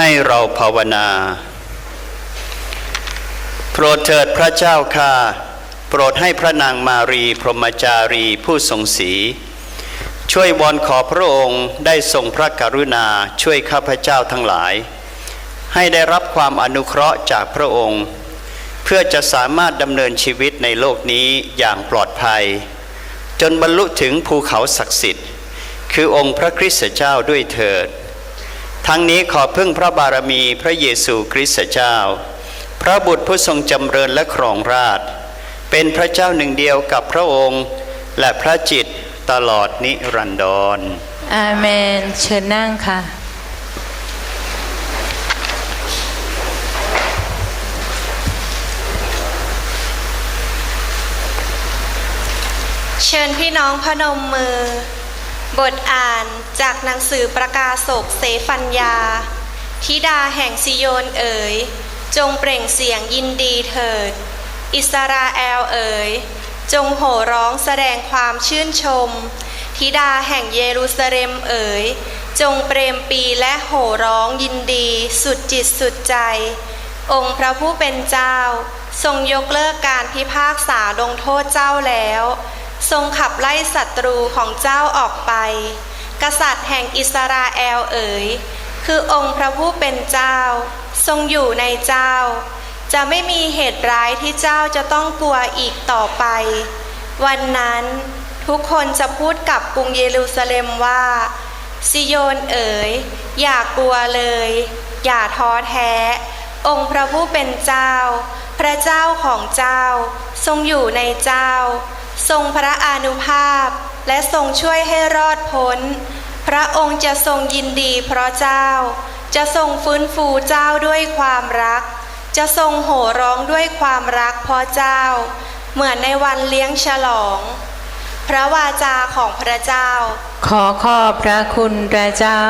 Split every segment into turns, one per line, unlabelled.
ให้เราภาวนา โปรดเถิดพระเจ้าค่ะ โปรดให้พระนางมารีพรหมจารีผู้ทรงศีช่วยวอนขอพระองค์ได้ทรงพระกรุณาช่วยข้าพเจ้าทั้งหลาย ให้ได้รับความอนุเคราะห์จากพระองค์ เพื่อจะสามารถดำเนินชีวิตในโลกนี้อย่างปลอดภัย จนบรรลุถึงภูเขาศักดิ์สิทธิ์ คือองค์พระคริสต์เจ้าด้วยเถิด ทั้งนี้ขอพึ่งพระบารมีพระเยซูคริสต์เจ้า พระบุตรผู้ทรงจำเริญและครองราชย์เป็นพระเจ้าหนึ่งเดียวกับพระองค์ และพระจิตรตลอดนิรันดร
อาเมน เชิญนั่งค่ะ
เชิญพี่น้องพนมมือ บทอ่านจากหนังสือประกาศกเสฟัญญา ธิดาแห่งซิโยนเอ๋ย จงเปล่งเสียงยินดีเถิด อิสราเอลเอ๋ย จงโห่ร้องแสดงความชื่นชม ธิดาแห่งเยรูซาเล็มเอ๋ย จงเปรมปีและโห่ร้องยินดีสุดจิตสุดใจ องค์พระผู้เป็นเจ้า ทรงยกเลิกการพิพากษาลงโทษเจ้าแล้ว ทรงขับไล่ศัตรูของเจ้าออกไป กษัตริย์แห่งอิสราเอลเอ๋ย คือองค์พระผู้เป็นเจ้า ทรงอยู่ในเจ้า จะไม่มีเหตุร้ายที่เจ้าจะต้องกลัวอีกต่อไป วันนั้นทุกคนจะพูดกับกรุงเยรูซาเล็มว่าซิโยนเอ๋ย อย่ากลัวเลย อย่าท้อแท้ องค์พระผู้เป็นเจ้า พระเจ้าของเจ้า ทรงอยู่ในเจ้า ทรงพระอานุภาพ และทรงช่วยให้รอดพ้น พระองค์จะทรงยินดีเพราะเจ้า จะทรงฟื้นฟูเจ้าด้วยความรัก จะทรงโห่ร้องด้วยความรักเพราะเจ้า เหมือนในวันเลี้ยงฉลอง พระวาจาของพระเจ้า
ขอขอบพระคุณพระเจ้า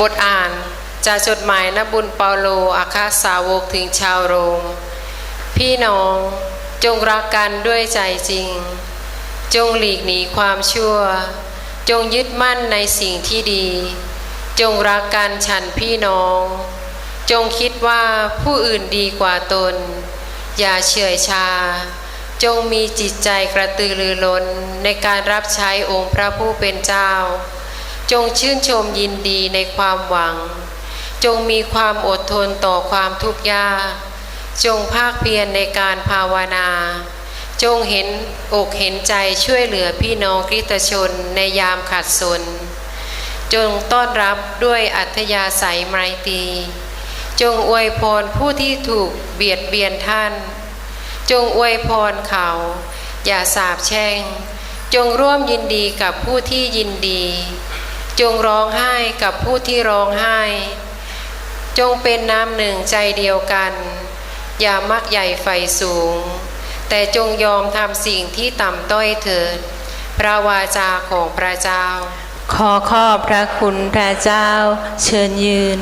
บทอ่านจากจ
ดหมายนบุญเปาโลอาคาสาวกถึงชาวโรม พี่น้องจงรักกันด้วยใจจริง จงหลีกหนีความชั่ว จงยึดมั่นในสิ่งที่ดี จงรักกันฉันพี่น้อง จงคิดว่าผู้อื่นดีกว่าตน อย่าเฉื่อยชา จงมีจิตใจกระตือรือร้นในการรับใช้องค์พระผู้เป็นเจ้า จงชื่นชมยินดีในความหวัง จงมีความอดทนต่อความทุกข์ยาก จงภาคเพียรในการภาวนา จงเห็นอกเห็นใจช่วยเหลือพี่น้องคริตชนในยามขัดสน จงต้อนรับด้วยอัธยาศัยไมตรี จงอวยพรผู้ที่ถูกเบียดเบียนท่าน จงอวยพรเขา อย่าสาบแช่ง จงร่วมยินดีกับผู้ที่ยินดี จงร้องไห้กับผู้ที่ร้องไห้ จงเป็นน้ำหนึ่งใจเดียวกัน อย่ามักใหญ่ไฟสูง แต่จงยอมทำสิ่งที่ต่ำต้อยเถิด พระวาจาของพระเจ้า
ขอขอบพระคุณพระเจ้า เชิญยืน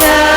ด่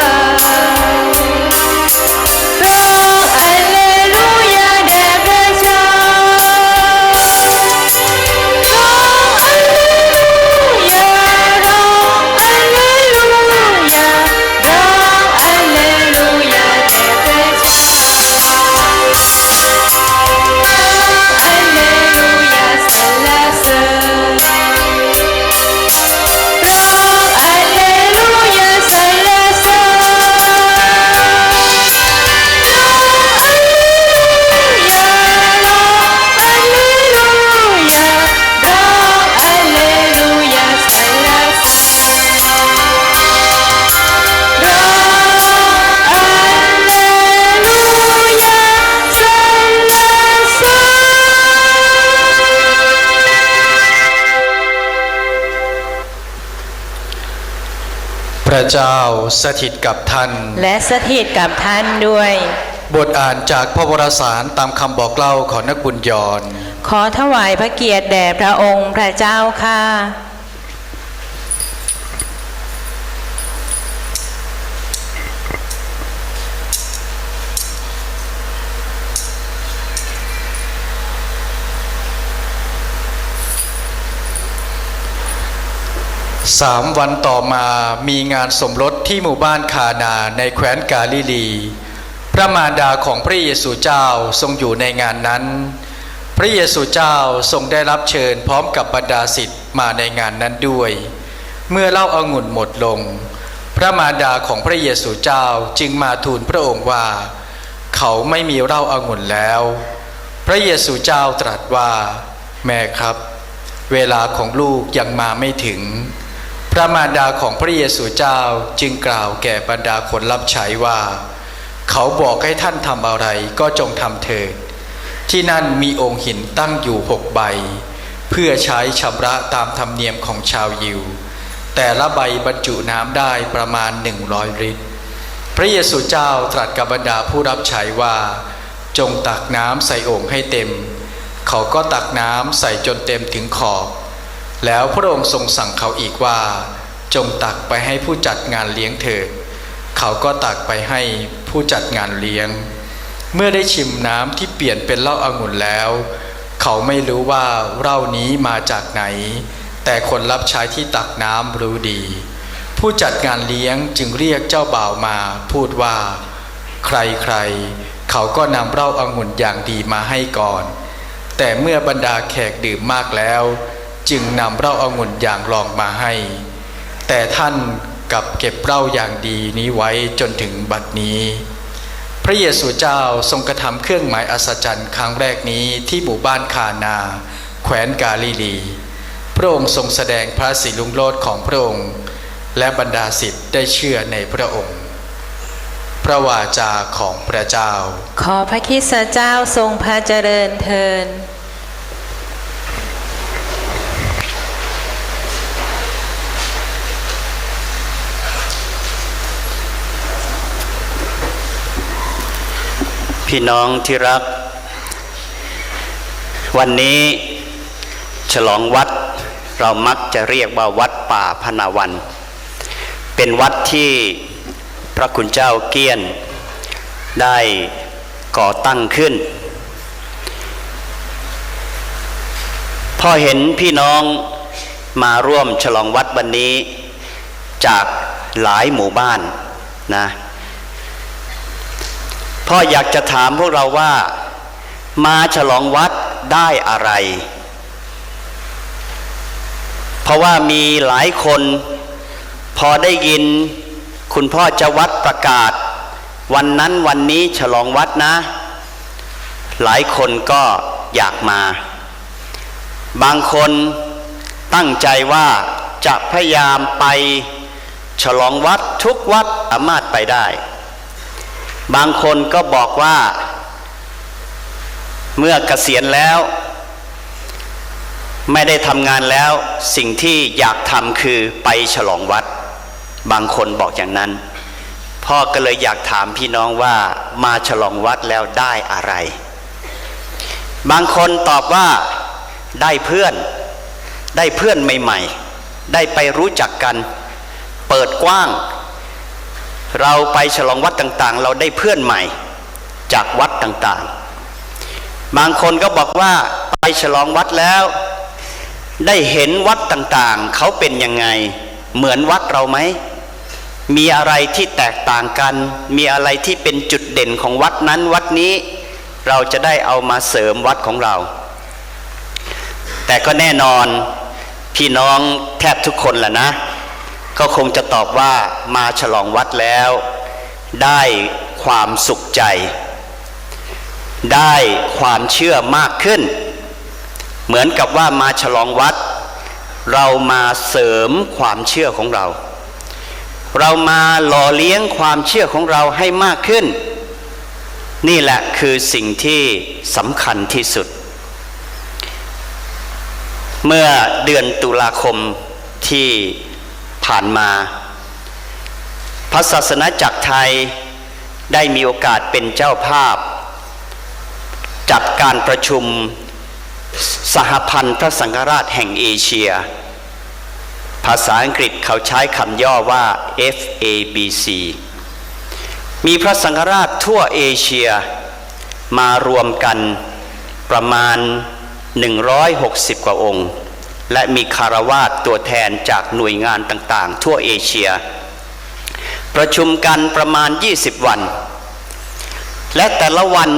เจ้าส
ถิตกับท่าน
และสถิตกับท่านด้วย
บทอ่านจากพระวรสารตามคำบอกเล่าของนักบุญยอน
ขอถวายพระเกียรติแด่พระองค์พระเจ้าค่ะ
สามวันต่อมามีงานสมรสที่หมู่บ้านคานาในแคว้นกาลิลี พระมารดาของพระเยซูเจ้าทรงอยู่ในงานนั้น พระเยซูเจ้าทรงได้รับเชิญพร้อมกับบรรดาศิษย์มาในงานนั้นด้วย เมื่อเล้าอางุ่นหมดลง พระมารดาของพระเยซูเจ้าจึงมาทูลพระองค์ว่า เขาไม่มีเล้าอางุ่นแล้ว พระเยซูเจ้าตรัสว่า แม่ครับเวลาของลูกยังมาไม่ถึง พระมารดาของพระเยซูเจ้าจึงกล่าวแก่บรรดาคนรับใช้ว่า เขาบอกให้ท่านทำอะไรก็จงทำเถิด ที่นั่นมีองค์หินตั้งอยู่หกใบ เพื่อใช้ชำระตามธรรมเนียมของชาวยิว แต่ละใบบรรจุน้ำได้ประมาณหนึ่งร้อยลิตร พระเยซูเจ้าตรัสกับบรรดาผู้รับใช้ว่า จงตักน้ำใส่โอ่งให้เต็ม เขาก็ตักน้ำใส่จนเต็มถึงขอบ แล้วพระองค์ทรงสั่งเขาอีกว่า จงตักไปให้ผู้จัดงานเลี้ยงเถิดเขาก็ตักไปให้ผู้จัดงานเลี้ยง เมื่อได้ชิมน้ำที่เปลี่ยนเป็นเหล้าอางุ่นแล้ว เขาไม่รู้ว่าเหล้านี้มาจากไหน แต่คนรับใช้ที่ตักน้ำรู้ดี ผู้จัดงานเลี้ยงจึงเรียกเจ้าบ่าวมาพูดว่า ใครๆเขาก็นำเหล้าอางุ่นอย่างดีมาให้ก่อน แต่เมื่อบรรดาแขกดื่มมากแล้ว จึงนำเล้าอางุ่นอย่างรองมาให้ แต่ท่านกลับเก็บเล้าอย่างดีนี้ไว้จนถึงบัดนี้ พระเยซูเจ้าทรงกระทำเครื่องหมายอัศจรรย์ครั้งแรกนี้ที่หมู่บ้านคานา แขวนกาลิลี พระองค์ทรงแสดงพระสิลุงโลดของพระองค์ และบรรดาศิษย์ได้เชื่อในพระองค์พระวาจาของพระเจ้า
ขอพระคิสเจ้าทรงพระเจริญเทิน
พี่น้องที่รัก วันนี้ฉลองวัดเรามักจะเรียกว่าวัดป่าพนาวัน เป็นวัดที่พระคุณเจ้าเกี้ยน ได้ก่อตั้งขึ้น พอเห็นพี่น้องมาร่วมฉลองวัดวันนี้จากหลายหมู่บ้านนะ พ่ออยากจะถามพวกเราว่า มาฉลองวัดได้อะไร เพราะว่ามีหลายคน พอได้ยิน คุณพ่อจะวัดประกาศ วันนั้นวันนี้ฉลองวัดนะ หลายคนก็อยากมา บางคนตั้งใจว่าจะพยายามไปฉลองวัดทุกวัดสามารถไปได้ บางคนก็บอกว่า เมื่อเกษียณแล้ว ไม่ได้ทำงานแล้วสิ่งที่อยากทำคือไปฉลองวัด บางคนบอกอย่างนั้น พ่อก็เลยอยากถามพี่น้องว่ามาฉลองวัดแล้วได้อะไร บางคนตอบว่าได้เพื่อน ได้เพื่อนใหม่ ๆ ได้ไปรู้จักกัน เปิดกว้าง เราไปฉลองวัดต่างๆ เราได้เพื่อนใหม่จากวัดต่างๆ บางคนก็บอกว่าไปฉลองวัดแล้ว ได้เห็นวัดต่างๆ เขาเป็นยังไง เหมือนวัดเราไหม มีอะไรที่แตกต่างกัน มีอะไรที่เป็นจุดเด่นของวัดนั้นวัดนี้ เราจะได้เอามาเสริมวัดของเรา แต่ก็แน่นอนพี่น้องแทบทุกคนแหละนะ ก็คงจะตอบว่ามาฉลองวัดแล้ว ได้ความสุขใจ ได้ความเชื่อมากขึ้น เหมือนกับว่ามาฉลองวัด เรามาเสริมความเชื่อของเรา เรามาหล่อเลี้ยงความเชื่อของเราให้มากขึ้น นี่แหละคือสิ่งที่สำคัญที่สุด เมื่อเดือนตุลาคมที่ ผ่านมา พระศาสนาจักรไทยได้มีโอกาสเป็นเจ้าภาพ จัดการประชุมสหพันธ์พระสังฆราชแห่งเอเชีย ภาษาอังกฤษเขาใช้คำย่อว่า FABC มีพระสังฆราชทั่วเอเชีย มารวมกันประมาณ 160 กว่าองค์ และมีคารวาสตัวแทนจากหน่วยงานต่างๆ ทั่วเอเชีย ประชุมกันประมาณ 20 วัน และแต่ละวัน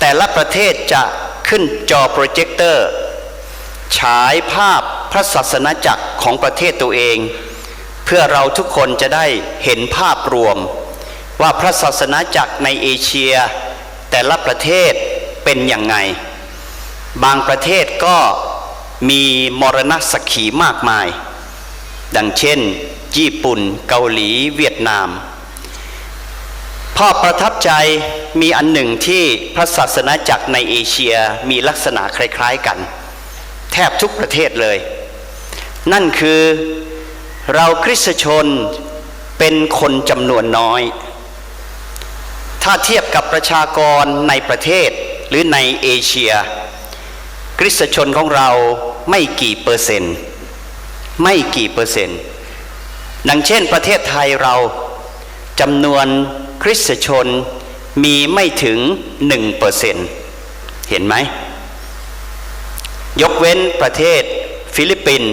แต่ละประเทศจะขึ้นจอโปรเจคเตอร์ ฉายภาพพระศาสนาจักรของประเทศตัวเอง เพื่อเราทุกคนจะได้เห็นภาพรวม ว่าพระศาสนาจักรในเอเชีย แต่ละประเทศเป็นอย่างไง บางประเทศก็ มีมรณะสักขีมากมาย ดังเช่น ญี่ปุ่น เกาหลี เวียดนาม พ่อประทับใจมีอันหนึ่งที่พระศาสนาจักรในเอเชียมีลักษณะคล้ายๆกัน แทบทุกประเทศเลย นั่นคือเราคริสตชนเป็นคนจำนวนน้อย ถ้าเทียบกับประชากรในประเทศหรือในเอเชีย คริสตชนของเราไม่กี่เปอร์เซนต์ไม่กี่เปอร์เซนต์ดังเช่นประเทศไทยเราจำนวนคริสตชนมีไม่ถึงหนึ่งเปอร์เซนต์เห็นไหม ยกเว้นประเทศฟิลิปปินส์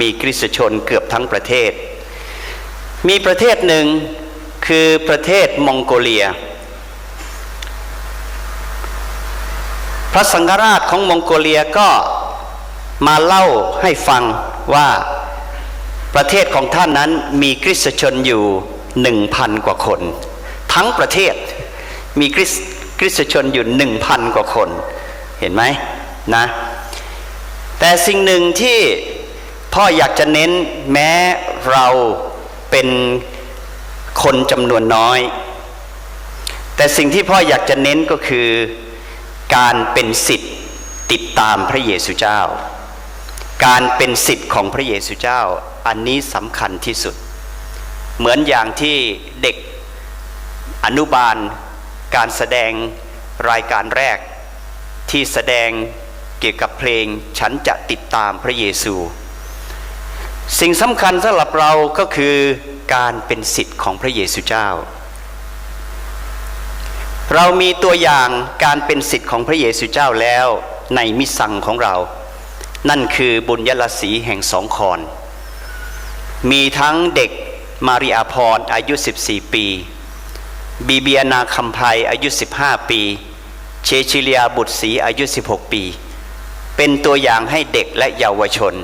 มีคริสตชนเกือบทั้งประเทศ มีประเทศหนึ่งคือประเทศมองโกเลีย พระสังฆราชของมองโกเลียก็มาเล่าให้ฟังว่าประเทศของท่านนั้นมีคริสตชนอยู่หนึ่งพันกว่าคน ทั้งประเทศมีคริสคริสตชนอยู่หนึ่งพันกว่าคน เห็นไหมนะ แต่สิ่งหนึ่งที่พ่ออยากจะเน้นแม้เราเป็นคนจำนวนน้อย แต่สิ่งที่พ่ออยากจะเน้นก็คือ การเป็นสิทธิ์ติดตามพระเยซูเจ้า การเป็นสิทธิ์ของพระเยซูเจ้า อันนี้สำคัญที่สุด เหมือนอย่างที่เด็กอนุบาล การแสดงรายการแรก ที่แสดงเกี่ยวกับเพลงฉันจะติดตามพระเยซู สิ่งสำคัญสำหรับเราก็คือการเป็นสิทธิ์ของพระเยซูเจ้า เรามีตัวอย่างการเป็นสิทธิ์ของพระเยซูเจ้าแล้วในมิสังของเรา นั่นคือบุญยราศีแห่งสองคอนมีทั้งเด็กมาริอาพรอายุ 14 ปี บีเบียนาคำไพอายุ 15 ปี เชชิเลียบุตรศรีอายุ 16 ปี เป็นตัวอย่างให้เด็กและเยาวชน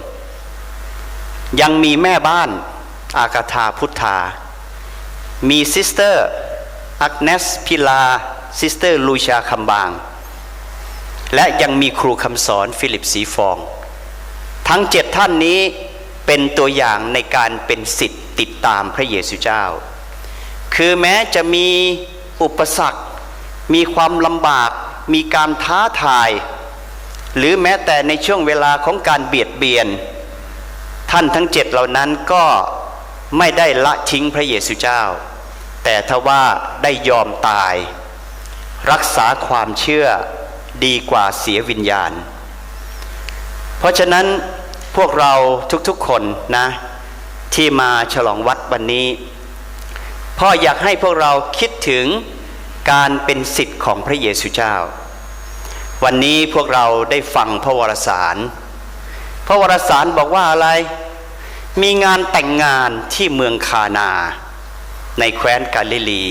ยังมีแม่บ้านอากาธาพุทธา มีซิสเตอร์อักเนสพิลา ซิสเตอร์ลูชาคำบาง และยังมีครูคำสอนฟิลิปสีฟอง ทั้งเจ็ดท่านนี้เป็นตัวอย่างในการเป็นสิทธิ์ติดตามพระเยซูเจ้า คือแม้จะมีอุปสรรค มีความลำบาก มีการท้าทาย หรือแม้แต่ในช่วงเวลาของการเบียดเบียน ท่านทั้งเจ็ดเหล่านั้นก็ไม่ได้ละทิ้งพระเยซูเจ้า แต่ทว่าได้ยอมตาย รักษาความเชื่อดีกว่าเสียวิญญาณ เพราะฉะนั้นพวกเราทุกๆคนนะ ที่มาฉลองวัดวันนี้พ่ออยากให้พวกเราคิดถึงการเป็นสิทธิ์ของพระเยซูเจ้า วันนี้พวกเราได้ฟังพระวรสาร พระวรสารบอกว่าอะไร มีงานแต่งงานที่เมืองคานา ในแคว้นกาลิลี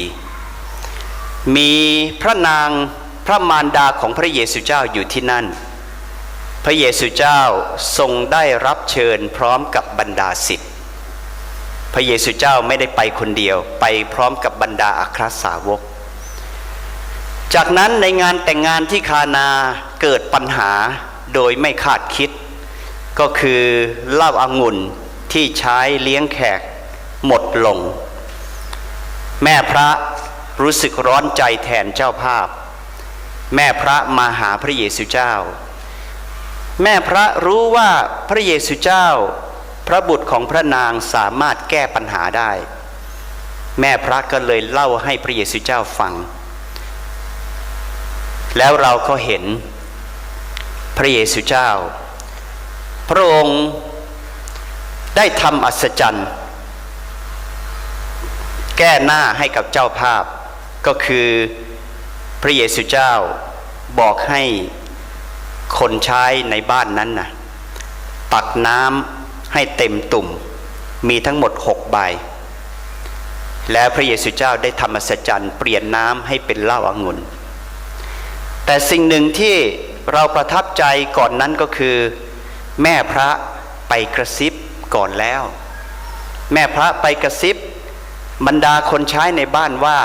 มีพระนางพระมารดาของพระเยซูเจ้าอยู่ที่นั่น พระเยซูเจ้าทรงได้รับเชิญพร้อมกับบรรดาสิทธิ์พระเยซูเจ้าไม่ได้ไปคนเดียวไปพร้อมกับบรรดาอัครสาวก จากนั้นในงานแต่งงานที่คานาเกิดปัญหาโดยไม่คาดคิด ก็คือเหล้าอางุ่นที่ใช้เลี้ยงแขกหมดลง แม่พระ รู้สึกร้อนใจแทนเจ้าภาพ แม่พระมาหาพระเยซูเจ้า แม่พระรู้ว่าพระเยซูเจ้า พระบุตรของพระนางสามารถแก้ปัญหาได้ แม่พระก็เลยเล่าให้พระเยซูเจ้าฟัง แล้วเราก็เห็นพระเยซูเจ้า พระองค์ได้ทำอัศจรรย์ แก้หน้าให้กับเจ้าภาพ ก็คือพระเยซูเจ้าบอกให้คนใช้ในบ้านนั้นนะตักน้ำให้เต็มตุ่ม มีทั้งหมดหกใบ แล้วพระเยซูเจ้าได้ทำอัศจรรย์เปลี่ยนน้ำให้เป็นเหล้าอางุ่น แต่สิ่งหนึ่งที่เราประทับใจก่อนนั้นก็คือ แม่พระไปกระซิบก่อนแล้ว แม่พระไปกระซิบบรรดาคนใช้ในบ้านว่า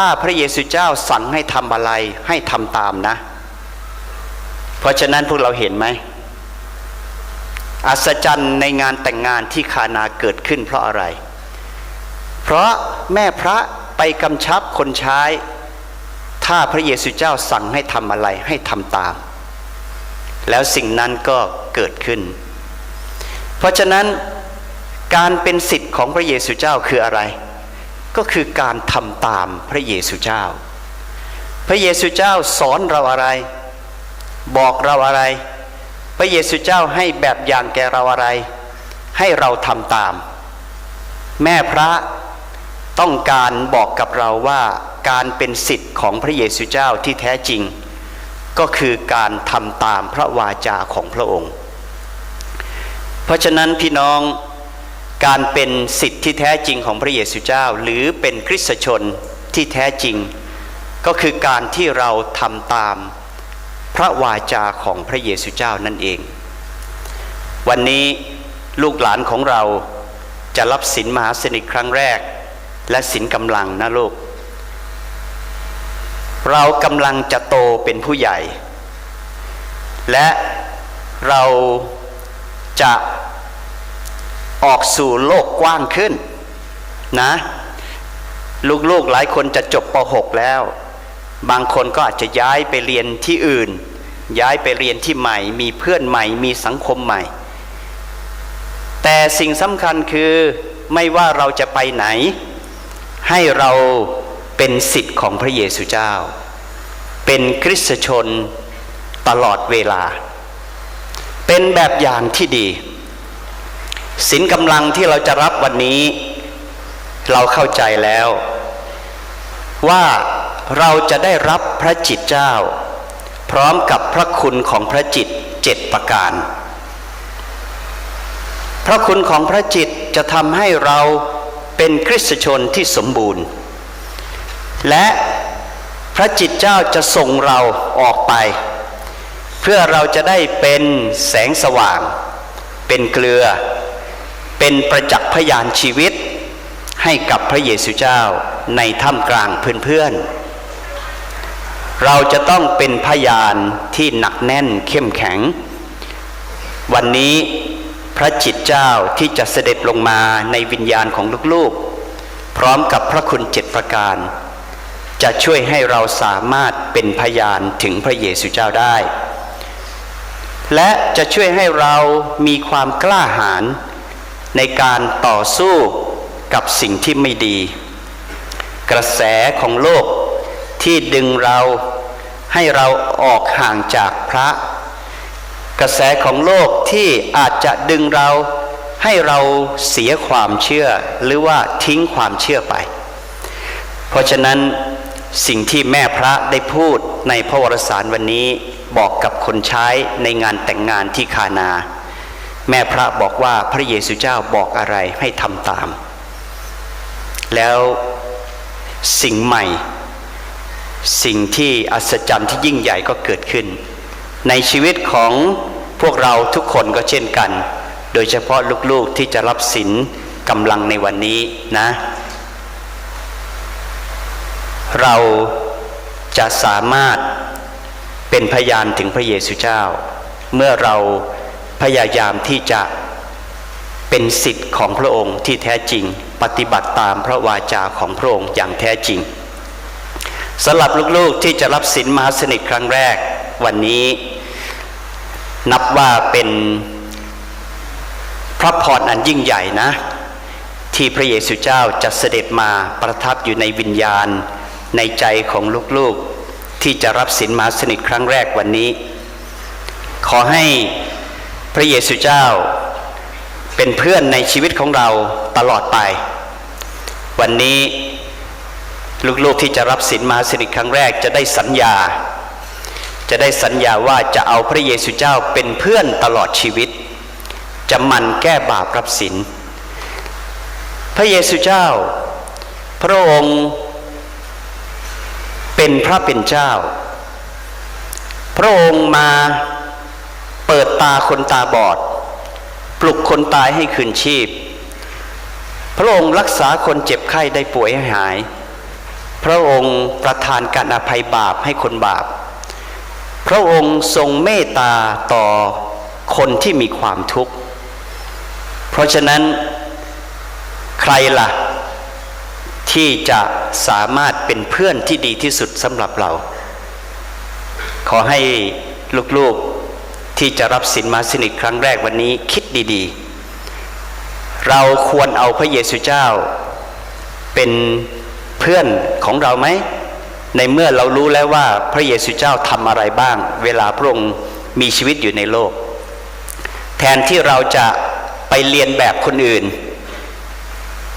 ถ้าพระเยซูเจ้าสั่งให้ทำอะไรให้ทำตามนะ เพราะฉะนั้นพวกเราเห็นไหมอัศจรรย์ในงานแต่งงานที่คานาเกิดขึ้นเพราะอะไร เพราะแม่พระไปกำชับคนใช้ ถ้าพระเยซูเจ้าสั่งให้ทำอะไรให้ทำตาม แล้วสิ่งนั้นก็เกิดขึ้น เพราะฉะนั้นการเป็นสิทธิ์ของพระเยซูเจ้าคืออะไร ก็คือการทำตามพระเยซูเจ้า พระเยซูเจ้าสอนเราอะไร บอกเราอะไร พระเยซูเจ้าให้แบบอย่างแก่เราอะไร ให้เราทำตาม แม่พระต้องการบอกกับเราว่าการเป็นสิทธิ์ของพระเยซูเจ้าที่แท้จริง ก็คือการทำตามพระวาจาของพระองค์ เพราะฉะนั้นพี่น้อง การเป็นสิทธิ์ที่แท้จริงของพระเยซูเจ้า หรือเป็นคริสตชนที่แท้จริง ก็คือการที่เราทำตามพระวาจาของพระเยซูเจ้านั่นเอง วันนี้ลูกหลานของเราจะรับศีลมหาสนิทครั้งแรก และศีลกำลังนะลูก เรากำลังจะโตเป็นผู้ใหญ่ และเราจะ ออกสู่โลกกว้างขึ้นนะลูกๆหลายคนจะจบป .6 แล้ว บางคนก็อาจจะย้ายไปเรียนที่อื่น ย้ายไปเรียนที่ใหม่ มีเพื่อนใหม่ มีสังคมใหม่ แต่สิ่งสำคัญคือไม่ว่าเราจะไปไหน ให้เราเป็นสิทธิ์ของพระเยซูเจ้า เป็นคริสตชนตลอดเวลา เป็นแบบอย่างที่ดี สินกำลังที่เราจะรับวันนี้ เราเข้าใจแล้ว ว่าเราจะได้รับพระจิตเจ้า พร้อมกับพระคุณของพระจิตเจ็ดประการ พระคุณของพระจิตจะทำให้เราเป็นคริสตชนที่สมบูรณ์ และพระจิตเจ้าจะส่งเราออกไป เพื่อเราจะได้เป็นแสงสว่าง เป็นเกลือ เป็นประจักษ์พยานชีวิตให้กับพระเยซูเจ้าในถ้ำกลางเพื่อนๆ เราจะต้องเป็นพยานที่หนักแน่นเข้มแข็ง วันนี้พระจิตเจ้าที่จะเสด็จลงมาในวิญญาณของลูกๆ พร้อมกับพระคุณเจ็ดประการ จะช่วยให้เราสามารถเป็นพยานถึงพระเยซูเจ้าได้ และจะช่วยให้เรามีความกล้าหาญ ในการต่อสู้กับสิ่งที่ไม่ดี กระแสของโลกที่ดึงเราให้เราออกห่างจากพระ กระแสของโลกที่อาจจะดึงเราให้เราเสียความเชื่อหรือว่าทิ้งความเชื่อไป เพราะฉะนั้นสิ่งที่แม่พระได้พูดในพระวรสารวันนี้บอกกับคนใช้ในงานแต่งงานที่คานา แม่พระบอกว่าพระเยซูเจ้าบอกอะไรให้ทำตาม แล้วสิ่งใหม่ สิ่งที่อัศจรรย์ที่ยิ่งใหญ่ก็เกิดขึ้น ในชีวิตของพวกเราทุกคนก็เช่นกัน โดยเฉพาะลูกๆที่จะรับศีลกำลังในวันนี้นะ เราจะสามารถเป็นพยานถึงพระเยซูเจ้า เมื่อเรา พยายามที่จะเป็นสิทธิ์ของพระองค์ที่แท้จริง ปฏิบัติตามพระวาจาของพระองค์อย่างแท้จริงสำหรับลูกๆที่จะรับศีลมหาสนิทครั้งแรก วันนี้ นับว่าเป็นพระพรอันยิ่งใหญ่นะ ที่พระเยซูเจ้าจะเสด็จมาประทับอยู่ในวิญญาณ ในใจของลูกๆที่จะรับศีลมหาสนิทครั้งแรกวันนี้ ขอให้ พระเยซูเจ้า เป็นเพื่อนในชีวิตของเราตลอดไป วันนี้ลูกๆที่จะรับศีลมาสนิทครั้งแรกจะได้สัญญา จะได้สัญญาว่าจะเอาพระเยซูเจ้าเป็นเพื่อนตลอดชีวิต จะมันแก้บาปรับศีลพระเยซูเจ้า พระองค์เป็นพระเป็นเจ้า พระองค์มา เปิดตาคนตาบอด ปลุกคนตายให้คืนชีพ พระองค์รักษาคนเจ็บไข้ได้ป่วยให้หาย พระองค์ประทานการอภัยบาปให้คนบาป พระองค์ทรงเมตตาต่อคนที่มีความทุกข์ เพราะฉะนั้นใครล่ะ ที่จะสามารถเป็นเพื่อนที่ดีที่สุดสำหรับเรา ขอให้ลูกๆ ที่จะรับสินมาสนิทครั้งแรกวันนี้คิดดีๆ เราควรเอาพระเยซูเจ้า เป็นเพื่อนของเราไหม ในเมื่อเรารู้แล้วว่าพระเยซูเจ้าทำอะไรบ้าง เวลาพระองค์มีชีวิตอยู่ในโลก แทนที่เราจะไปเรียนแบบคนอื่น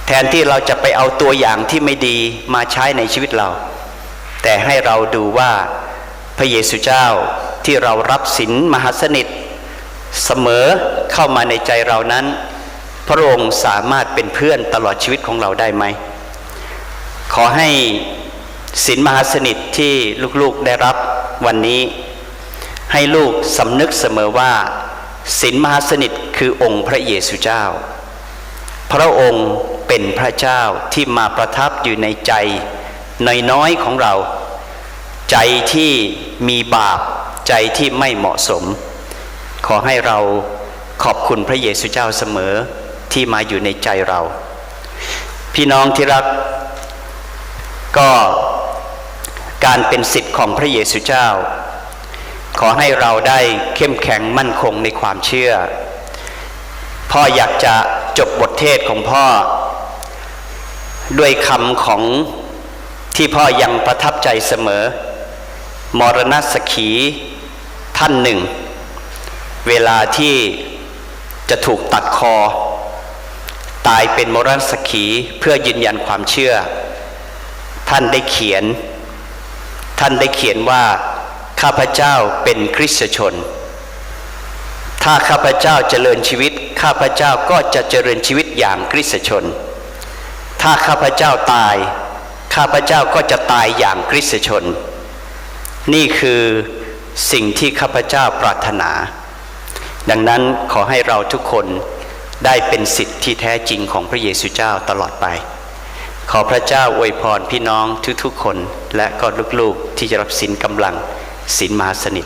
แทนที่เราจะไปเอาตัวอย่างที่ไม่ดีมาใช้ในชีวิตเรา แต่ให้เราดูว่าพระเยซูเจ้า ที่เรารับศีลมหาสนิท เสมอเข้ามาในใจเรานั้น พระองค์สามารถเป็นเพื่อนตลอดชีวิตของเราได้ไหม ขอให้ศีลมหาสนิทที่ลูกๆได้รับวันนี้ ให้ลูกสำนึกเสมอว่าศีลมหาสนิทคือองค์พระเยซูเจ้า พระองค์เป็นพระเจ้าที่มาประทับอยู่ในใจน้อยๆของเรา ใจที่มีบาป ใจที่ไม่เหมาะสม ขอให้เราขอบคุณพระเยซูเจ้าเสมอที่มาอยู่ในใจเรา พี่น้องที่รักก็การเป็นสิทธิ์ของพระเยซูเจ้า ขอให้เราได้เข้มแข็งมั่นคงในความเชื่อ พ่ออยากจะจบบทเทศของพ่อ ด้วยคำของที่พ่อยังประทับใจเสมอ มรณสขี ท่านหนึ่ง เวลาที่จะถูกตัดคอ ตายเป็นมรณสขีเพื่อยืนยันความเชื่อ ท่านได้เขียน ท่านได้เขียนว่า ข้าพเจ้าเป็นคริสตชน ถ้าข้าพเจ้าเจริญชีวิต ข้าพเจ้าก็จะเจริญชีวิตอย่างคริสตชน ถ้าข้าพเจ้าตาย ข้าพเจ้าก็จะตายอย่างคริสตชน นี่คือ สิ่งที่ข้าพเจ้าปรารถนา ดังนั้นขอให้เราทุกคนได้เป็นสิทธิ์ที่แท้จริงของพระเยซูเจ้าตลอดไป ขอพระเจ้าอวยพรพี่น้องทุกๆคน และก็ลูกๆที่จะรับสินกำลังสินมหาสนิท